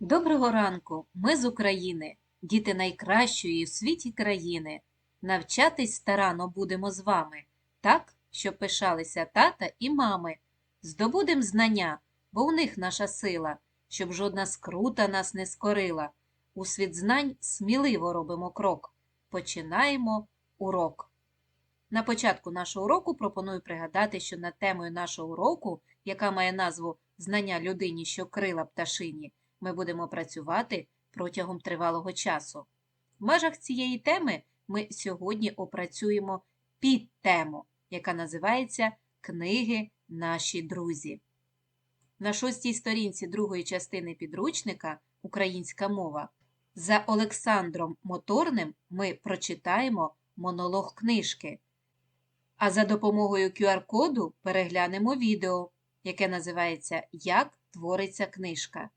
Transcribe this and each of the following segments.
Доброго ранку! Ми з України, діти найкращої у світі країни. Навчатись старано будемо з вами, так, щоб пишалися тата і мами. Здобудем знання, бо в них наша сила, щоб жодна скрута нас не скорила. У світ знань сміливо робимо крок. Починаємо урок. На початку нашого уроку пропоную пригадати, що над темою нашого уроку, яка має назву Знання людині, що крила пташині, ми будемо працювати протягом тривалого часу. В межах цієї теми ми сьогодні опрацюємо підтему, яка називається Книги Наші друзі. На шостій сторінці другої частини підручника Українська мова за Олександром Моторним ми прочитаємо монолог книжки. А за допомогою QR-коду переглянемо відео, яке називається Як твориться книжка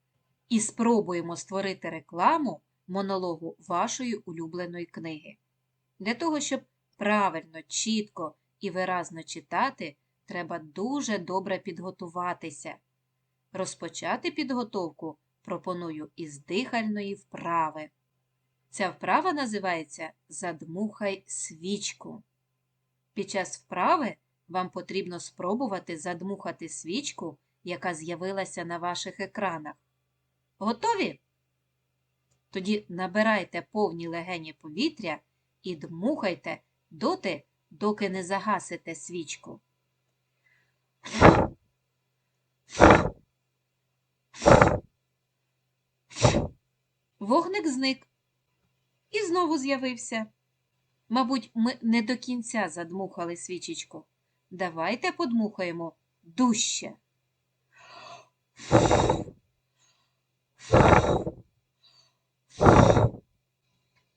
і спробуємо створити рекламу монологу вашої улюбленої книги. Для того, щоб правильно, чітко і виразно читати, треба дуже добре підготуватися. Розпочати підготовку пропоную із дихальної вправи. Ця вправа називається Задмухай свічку. Під час вправи вам потрібно спробувати задмухати свічку, яка з'явилася на ваших екранах. Готові? Тоді набирайте повні легені повітря і дмухайте доти, доки не загасите свічку. Вогник зник і знову з'явився. Мабуть, ми не до кінця задмухали свічечку. Давайте подмухаємо дужче.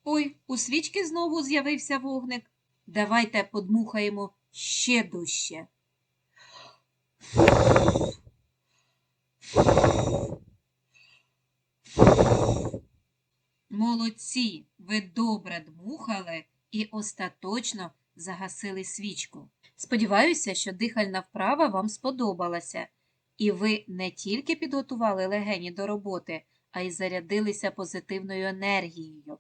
Ой, у свічки знову з'явився вогник. Давайте подмухаємо ще дужче. Молодці, ви добре дмухали і остаточно загасили свічку. Сподіваюся, що дихальна вправа вам сподобалася, і ви не тільки підготували легені до роботи, а й зарядилися позитивною енергією.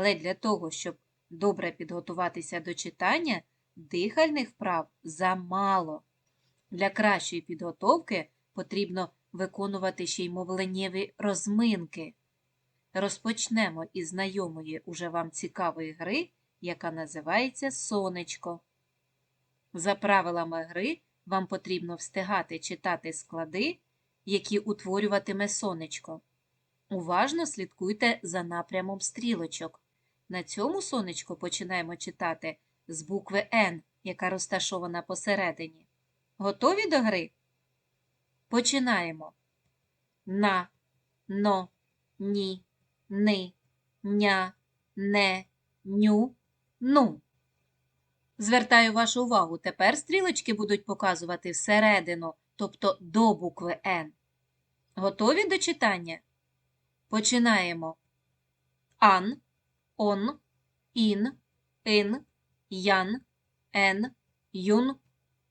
Але для того, щоб добре підготуватися до читання, дихальних вправ замало. Для кращої підготовки потрібно виконувати ще й мовленнєві розминки. Розпочнемо із знайомої уже вам цікавої гри, яка називається Сонечко. За правилами гри вам потрібно встигати читати склади, які утворюватиме сонечко. Уважно слідкуйте за напрямом стрілочок. На цьому сонечко починаємо читати з букви Н, яка розташована посередині. Готові до гри? Починаємо. На, но, ні, ни, ня, не, ню, ну. Звертаю вашу увагу, тепер стрілочки будуть показувати всередину, тобто до букви Н. Готові до читання? Починаємо. Ан, он, ін, ин, ян, ен, юн,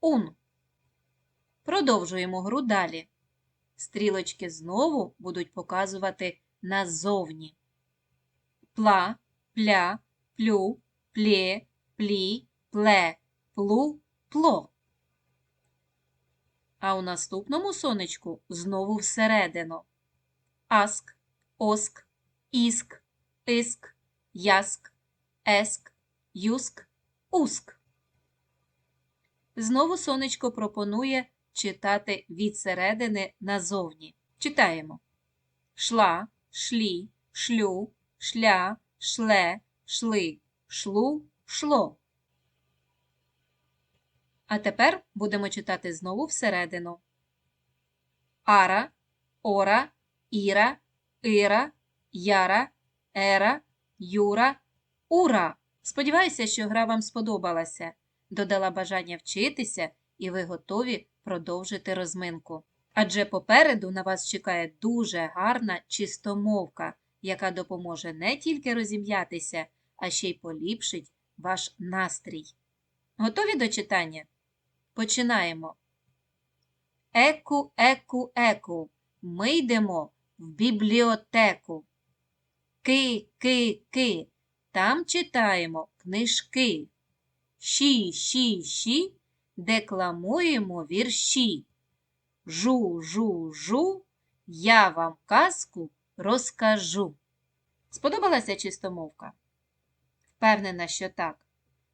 ун. Продовжуємо гру далі. Стрілочки знову будуть показувати назовні. Пла, пля, плю, плє, плі, пле, плу, пло. А у наступному сонечку знову всередину. Аск, оск, іск, иск, яск, еск, юск, уск. Знову сонечко пропонує читати від середини назовні. Читаємо. Шла, шлі, шлю, шля, шле, шли, шлу, шло. А тепер будемо читати знову всередину. Ара, ора, іра, ира, яра, ера, юра, ура. Сподіваюся, що гра вам сподобалася. Додала бажання вчитися, і ви готові продовжити розминку. Адже попереду на вас чекає дуже гарна чистомовка, яка допоможе не тільки розім'ятися, а ще й поліпшить ваш настрій. Готові до читання? Починаємо. Еку, еку, еку. Ми йдемо в бібліотеку. Ки, ки, ки. Там читаємо книжки. Ші, ші, ші, декламуємо вірші. Жу, жу, жу, я вам казку розкажу. Сподобалася чистомовка? Впевнена, що так.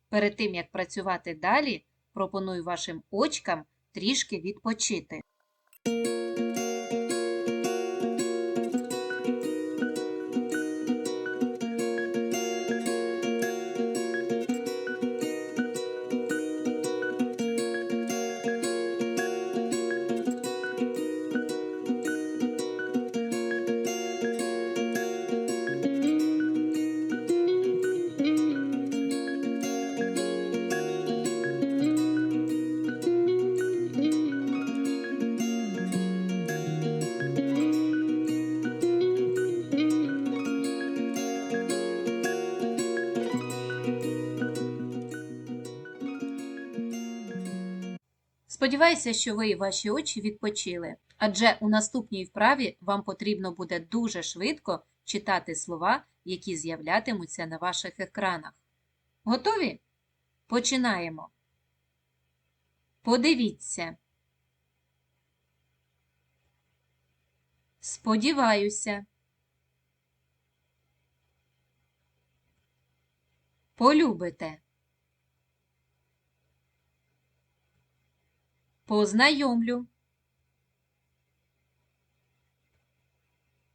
Перед тим, як працювати далі, пропоную вашим очкам трішки відпочити. Сподіваюся, що ви і ваші очі відпочили, адже у наступній вправі вам потрібно буде дуже швидко читати слова, які з'являтимуться на ваших екранах. Готові? Починаємо. Подивіться. Сподіваюся. Полюбите. Познайомлю.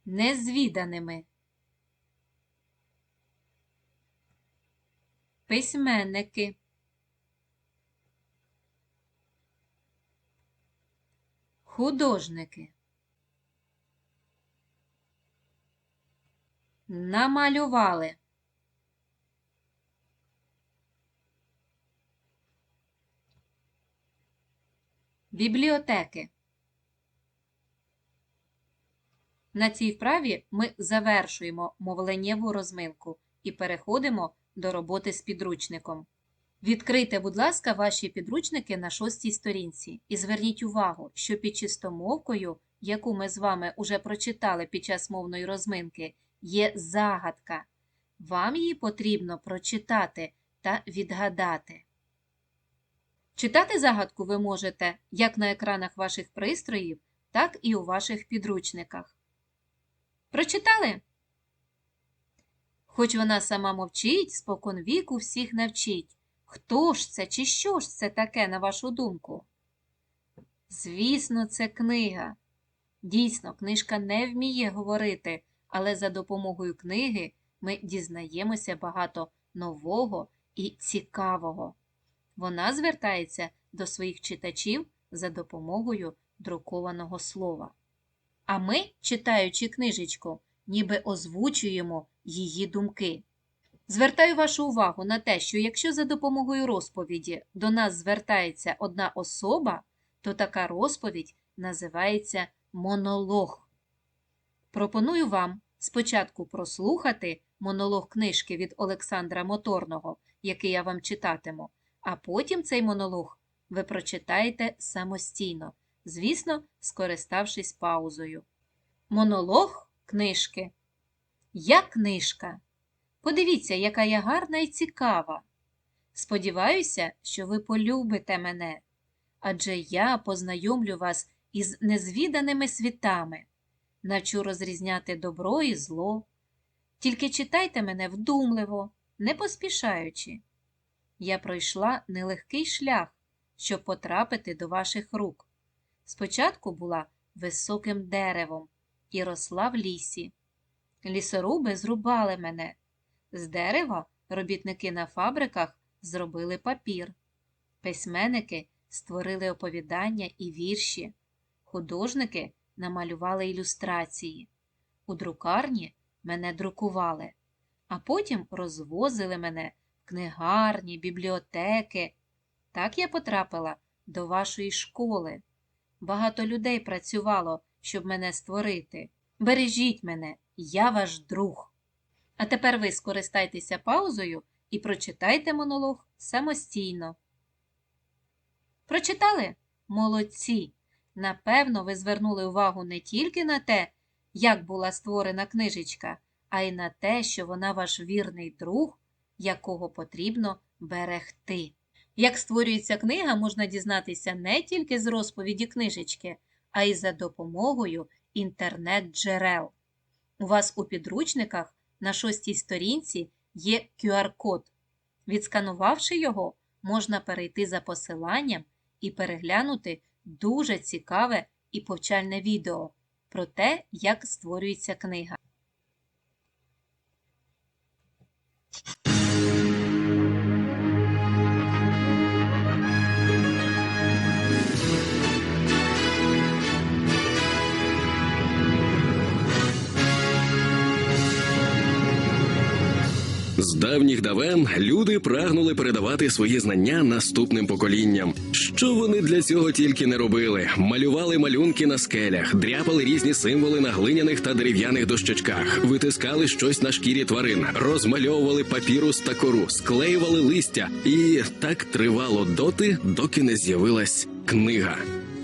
Незвіданими. Письменники. Художники. Намалювали. Бібліотеки. На цій вправі ми завершуємо мовленнєву розминку і переходимо до роботи з підручником. Відкрийте, будь ласка, ваші підручники на шостій сторінці і зверніть увагу, що під чистомовкою, яку ми з вами уже прочитали під час мовної розминки, є загадка. Вам її потрібно прочитати та відгадати. Читати загадку ви можете як на екранах ваших пристроїв, так і у ваших підручниках. Прочитали? Хоч вона сама мовчить, спокон віку всіх навчить. Хто ж це чи що ж це таке, на вашу думку? Звісно, це книга. Дійсно, книжка не вміє говорити, але за допомогою книги ми дізнаємося багато нового і цікавого. Вона звертається до своїх читачів за допомогою друкованого слова. А ми, читаючи книжечку, ніби озвучуємо її думки. Звертаю вашу увагу на те, що якщо за допомогою розповіді до нас звертається одна особа, то така розповідь називається монолог. Пропоную вам спочатку прослухати монолог книжки від Олександра Моторного, який я вам читатиму, а потім цей монолог ви прочитаєте самостійно, звісно, скориставшись паузою. Монолог книжки. Я книжка. Подивіться, яка я гарна і цікава. Сподіваюся, що ви полюбите мене, адже я познайомлю вас із незвіданими світами, навчу розрізняти добро і зло. Тільки читайте мене вдумливо, не поспішаючи. Я пройшла нелегкий шлях, щоб потрапити до ваших рук. Спочатку була високим деревом і росла в лісі. Лісоруби зрубали мене. З дерева робітники на фабриках зробили папір. Письменники створили оповідання і вірші. Художники намалювали ілюстрації. У друкарні мене друкували, а потім розвозили мене книгарні, бібліотеки. Так я потрапила до вашої школи. Багато людей працювало, щоб мене створити. Бережіть мене, я ваш друг. А тепер ви скористайтеся паузою і прочитайте монолог самостійно. Прочитали? Молодці! Напевно, ви звернули увагу не тільки на те, як була створена книжечка, а й на те, що вона ваш вірний друг, якого потрібно берегти. Як створюється книга, можна дізнатися не тільки з розповіді книжечки, а й за допомогою інтернет-джерел. У вас у підручниках на шостій сторінці є QR-код. Відсканувавши його, можна перейти за посиланням і переглянути дуже цікаве і повчальне відео про те, як створюється книга. Давніх давен люди прагнули передавати свої знання наступним поколінням. Що вони для цього тільки не робили: малювали малюнки на скелях, дряпали різні символи на глиняних та дерев'яних дощечках, витискали щось на шкірі тварин, розмальовували папірус та кору, склеювали листя, і так тривало доти, доки не з'явилась книга.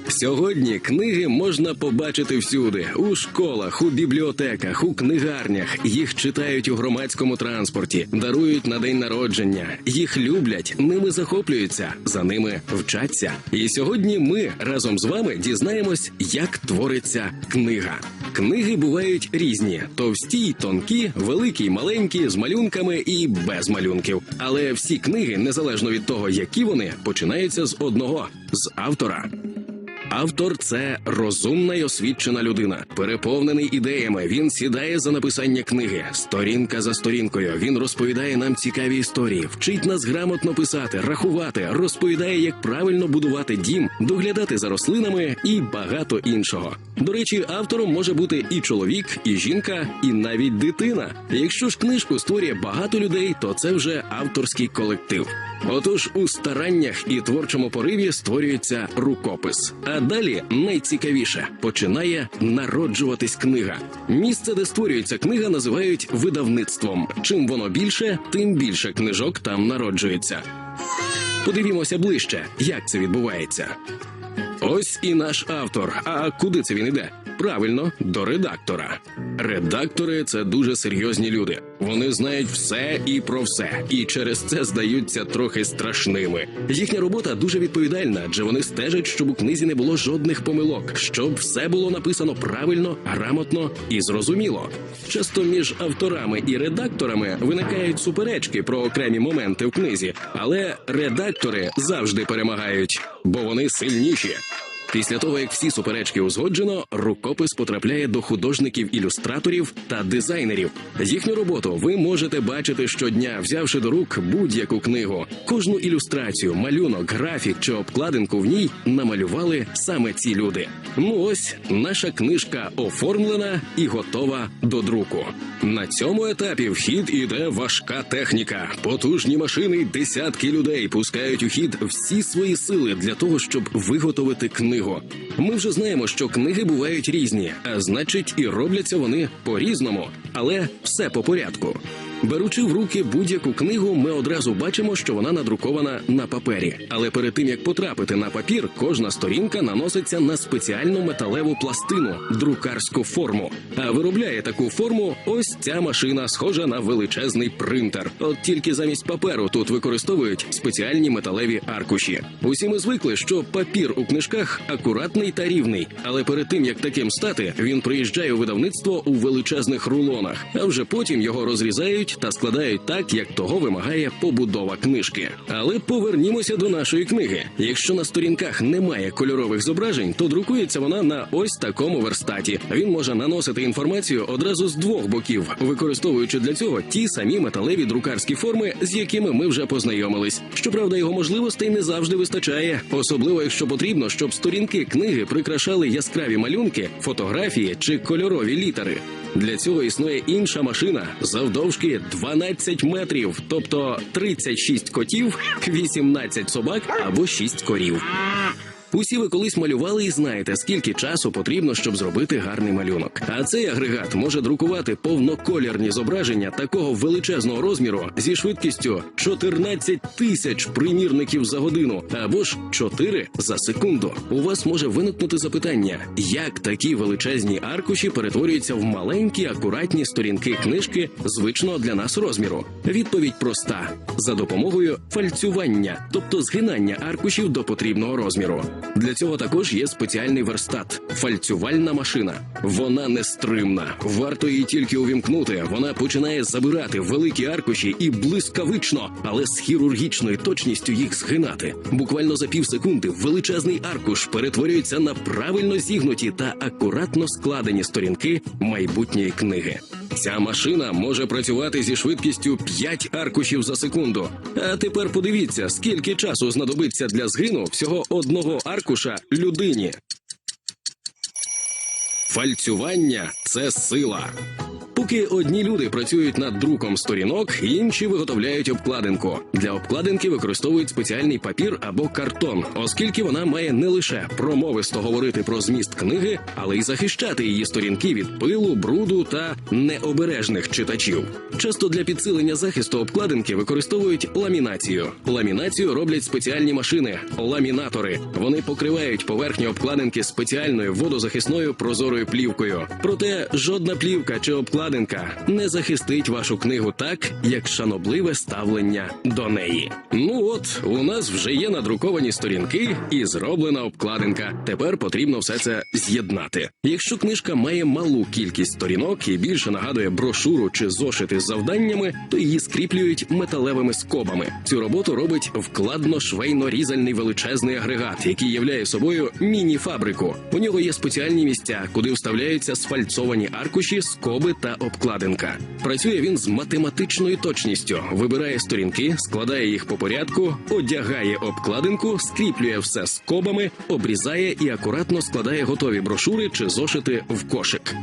Сьогодні книги можна побачити всюди: у школах, у бібліотеках, у книгарнях. Їх читають у громадському транспорті, дарують на день народження. Їх люблять, ними захоплюються, за ними вчаться. І сьогодні ми разом з вами дізнаємось, як твориться книга. Книги бувають різні: товсті, тонкі, великі, й маленькі, з малюнками і без малюнків. Але всі книги, незалежно від того, які вони, починаються з одного з автора. Автор це розумна й освічена людина, переповнений ідеями. Він сідає за написання книги, сторінка за сторінкою. Він розповідає нам цікаві історії, вчить нас грамотно писати, рахувати, розповідає, як правильно будувати дім, доглядати за рослинами і багато іншого. До речі, автором може бути і чоловік, і жінка, і навіть дитина. Якщо ж книжку створює багато людей, то це вже авторський колектив. Отож, у стараннях і творчому пориві створюється рукопис. А далі найцікавіше починає народжуватись книга. Місце, де створюється книга, називають видавництвом. Чим воно більше, тим більше книжок там народжується. Подивімося ближче, як це відбувається. Ось і наш автор. А куди це він іде? Правильно, до редактора. Редактори це дуже серйозні люди. Вони знають все і про все, і через це здаються трохи страшними. Їхня робота дуже відповідальна, адже вони стежать, щоб у книзі не було жодних помилок, щоб все було написано правильно, грамотно і зрозуміло. Часто між авторами і редакторами виникають суперечки про окремі моменти в книзі, але редактори завжди перемагають, бо вони сильніші. Після того, як всі суперечки узгоджено, рукопис потрапляє до художників-ілюстраторів та дизайнерів. Їхню роботу ви можете бачити щодня, взявши до рук будь-яку книгу. Кожну ілюстрацію, малюнок, графік чи обкладинку в ній намалювали саме ці люди. Ну ось наша книжка оформлена і готова до друку. На цьому етапі в хід іде важка техніка. Потужні машини, десятки людей пускають у хід всі свої сили для того, щоб виготовити книгу. Ми вже знаємо, що книги бувають різні, а значить, і робляться вони по-різному, але все по порядку. Беручи в руки будь-яку книгу, ми одразу бачимо, що вона надрукована на папері. Але перед тим як потрапити на папір, кожна сторінка наноситься на спеціальну металеву пластину друкарську форму. А виробляє таку форму ось ця машина, схожа на величезний принтер. От тільки замість паперу тут використовують спеціальні металеві аркуші. Усі ми звикли, що папір у книжках акуратний та рівний, але перед тим як таким стати, він приїжджає у видавництво у величезних рулонах, а вже потім його розрізають та складають так, як того вимагає побудова книжки. Але повернімося до нашої книги. Якщо на сторінках немає кольорових зображень, то друкується вона на ось такому верстаті. Він може наносити інформацію одразу з двох боків, використовуючи для цього ті самі металеві друкарські форми, з якими ми вже познайомились. Щоправда, його можливостей не завжди вистачає, особливо якщо потрібно, щоб сторінки книги прикрашали яскраві малюнки, фотографії чи кольорові літери. Для цього існує інша машина завдовжки 12 метрів, тобто 36 котів, 18 собак або 6 корів. Усі ви колись малювали і знаєте, скільки часу потрібно, щоб зробити гарний малюнок. А цей агрегат може друкувати повноколірні зображення такого величезного розміру зі швидкістю 14 тисяч примірників за годину або ж 4 за секунду. У вас може виникнути запитання, як такі величезні аркуші перетворюються в маленькі акуратні сторінки книжки звичного для нас розміру. Відповідь проста: за допомогою фальцювання, тобто згинання аркушів до потрібного розміру. Для цього також є спеціальний верстат фальцювальна машина. Вона нестримна. Варто її тільки увімкнути. Вона починає забирати великі аркуші і блискавично, але з хірургічною точністю їх згинати. Буквально за пів секунди величезний аркуш перетворюється на правильно зігнуті та акуратно складені сторінки майбутньої книги. Ця машина може працювати зі швидкістю 5 аркушів за секунду. А тепер подивіться, скільки часу знадобиться для згину всього одного аркуша людині. Фальцювання це сила. Поки одні люди працюють над друком сторінок, інші виготовляють обкладинку. Для обкладинки використовують спеціальний папір або картон, оскільки вона має не лише промовисто говорити про зміст книги, але й захищати її сторінки від пилу, бруду та необережних читачів. Часто для підсилення захисту обкладинки використовують ламінацію. Ламінацію роблять спеціальні машини ламінатори. Вони покривають поверхню обкладинки спеціальною водозахисною прозорою плівкою. Проте жодна плівка чи обкладинка не захистить вашу книгу так, як шанобливе ставлення до неї. Ну от у нас вже є надруковані сторінки і зроблена обкладинка. Тепер потрібно все це з'єднати. Якщо книжка має малу кількість сторінок і більше нагадує брошуру чи зошити з завданнями, то її скріплюють металевими скобами. Цю роботу робить вкладно швейно різальний величезний агрегат, який являє собою міні-фабрику. У нього є спеціальні місця, куди вставляються сфальцовані аркуші, скоби та обкладинка. Працює він з математичною точністю, вибирає сторінки, складає їх по порядку, одягає обкладинку, скріплює все скобами, обрізає і акуратно складає готові брошури чи зошити в кошик.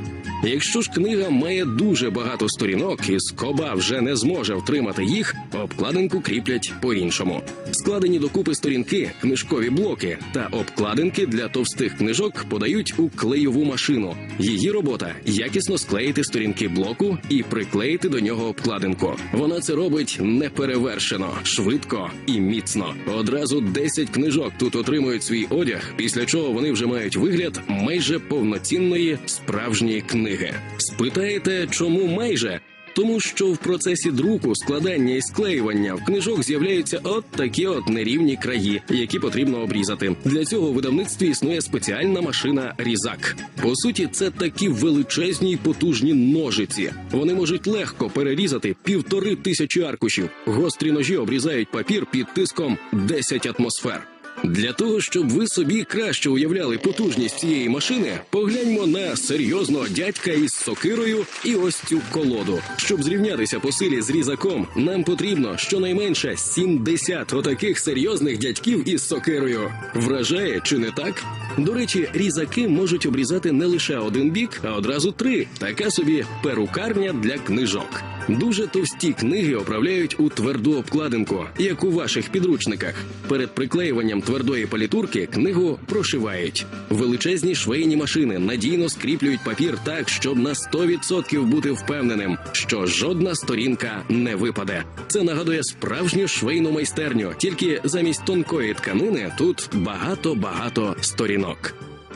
Якщо ж книга має дуже багато сторінок і скоба вже не зможе втримати їх, обкладинку кріплять по-іншому. Складені докупи сторінки, книжкові блоки та обкладинки для товстих книжок подають у клейову машину. Її робота якісно склеїти сторінки блоку і приклеїти до нього обкладинку. Вона це робить неперевершено, швидко і міцно. Одразу 10 книжок тут отримують свій одяг, після чого вони вже мають вигляд майже повноцінної справжньої книги. Спитаєте, чому майже? Тому що в процесі друку, складання і склеювання в книжок з'являються от такі от нерівні краї, які потрібно обрізати. Для цього у видавництві існує спеціальна машина різак. По суті, це такі величезні й потужні ножиці. Вони можуть легко перерізати півтори тисячі аркушів. Гострі ножі обрізають папір під тиском 10 атмосфер. Для того, щоб ви собі краще уявляли потужність цієї машини, погляньмо на серйозного дядька із сокирою і ось цю колоду. Щоб зрівнятися по силі з різаком, нам потрібно щонайменше 70 отаких серйозних дядьків із сокирою. Вражає чи не так? До речі, різаки можуть обрізати не лише один бік, а одразу три. Така собі перукарня для книжок. Дуже товсті книги оправляють у тверду обкладинку, як у ваших підручниках. Перед приклеюванням твердої палітурки книгу прошивають. Величезні швейні машини надійно скріплюють папір так, щоб на 100% бути впевненим, що жодна сторінка не випаде. Це нагадує справжню швейну майстерню, тільки замість тонкої тканини тут багато-багато сторінок.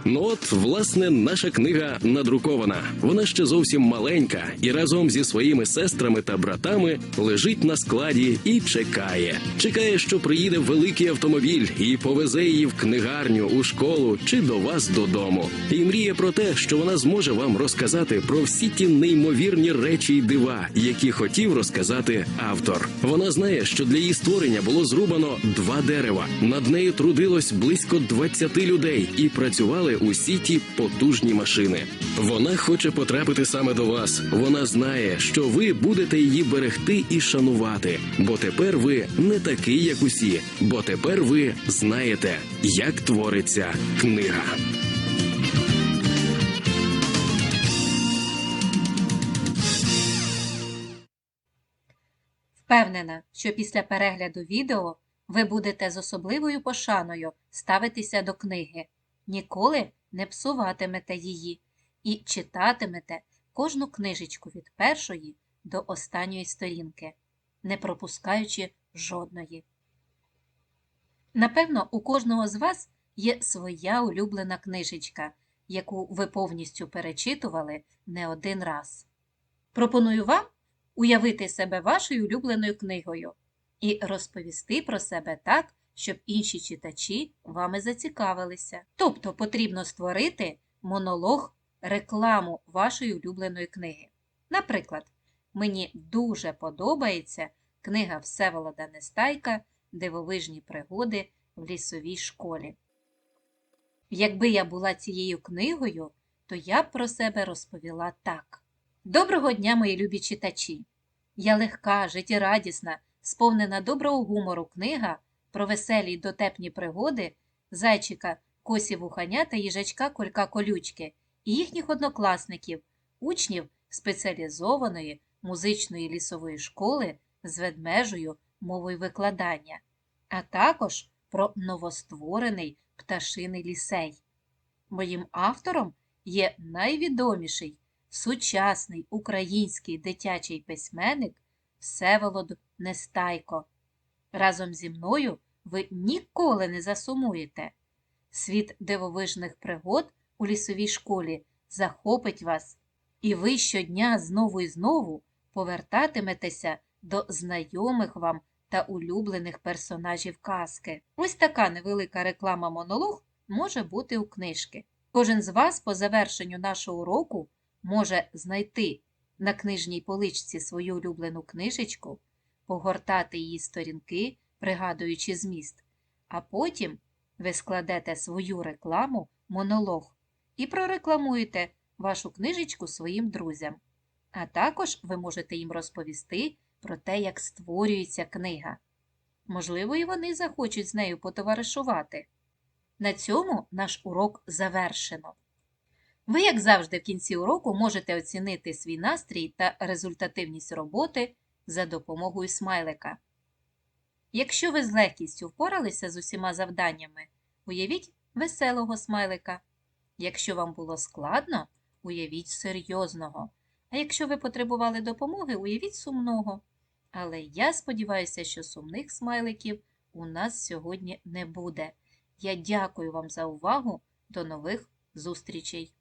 Ну от, власне, наша книга надрукована. Вона ще зовсім маленька і разом зі своїми сестрами та братами лежить на складі і чекає. Чекає, що приїде великий автомобіль і повезе її в книгарню, у школу чи до вас додому. І мріє про те, що вона зможе вам розказати про всі ті неймовірні речі й дива, які хотів розказати автор. Вона знає, що для її створення було зрубано два дерева. Над нею трудилось близько 20 людей і працювали усі ті потужні машини. Вона хоче потрапити саме до вас. Вона знає, що ви будете її берегти і шанувати. Бо тепер ви не такий, як усі, бо тепер ви знаєте, як твориться книга. Впевнена, що після перегляду відео Ви будете з особливою пошаною ставитися до книги, ніколи не псуватимете її і читатимете кожну книжечку від першої до останньої сторінки, не пропускаючи жодної. Напевно, у кожного з вас є своя улюблена книжечка, яку ви повністю перечитували не один раз. Пропоную вам уявити себе вашою улюбленою книгою і розповісти про себе так, щоб інші читачі вами зацікавилися. Тобто потрібно створити монолог, рекламу вашої улюбленої книги. Наприклад, мені дуже подобається книга Всеволода Нестайка Дивовижні пригоди в лісовій школі. Якби я була цією книгою, то я б про себе розповіла так. Доброго дня, мої любі читачі! Я легка, життєрадісна, сповнена доброго гумору книга про веселі й дотепні пригоди зайчика Косі Вуханя та їжачка Колька Колючки і їхніх однокласників, учнів спеціалізованої музичної лісової школи з ведмежою мовою викладання, а також про новостворений пташиний лісей. Моїм автором є найвідоміший сучасний український дитячий письменник Всеволод Нестайко. Разом зі мною ви ніколи не засумуєте. Світ дивовижних пригод у лісовій школі захопить вас, і ви щодня знову і знову повертатиметеся до знайомих вам та улюблених персонажів казки. Ось така невелика реклама монолог може бути у книжки. Кожен з вас по завершенню нашого уроку може знайти на книжній поличці свою улюблену книжечку, погортати її сторінки, пригадуючи зміст, а потім ви складете свою рекламу, монолог і прорекламуєте вашу книжечку своїм друзям. А також ви можете їм розповісти про те, як створюється книга. Можливо, і вони захочуть з нею потоваришувати. На цьому наш урок завершено. Ви, як завжди, в кінці уроку можете оцінити свій настрій та результативність роботи за допомогою смайлика. Якщо ви з легкістю впоралися з усіма завданнями, уявіть веселого смайлика. Якщо вам було складно, уявіть серйозного. А якщо ви потребували допомоги, уявіть сумного. Але я сподіваюся, що сумних смайликів у нас сьогодні не буде. Я дякую вам за увагу. До нових зустрічей!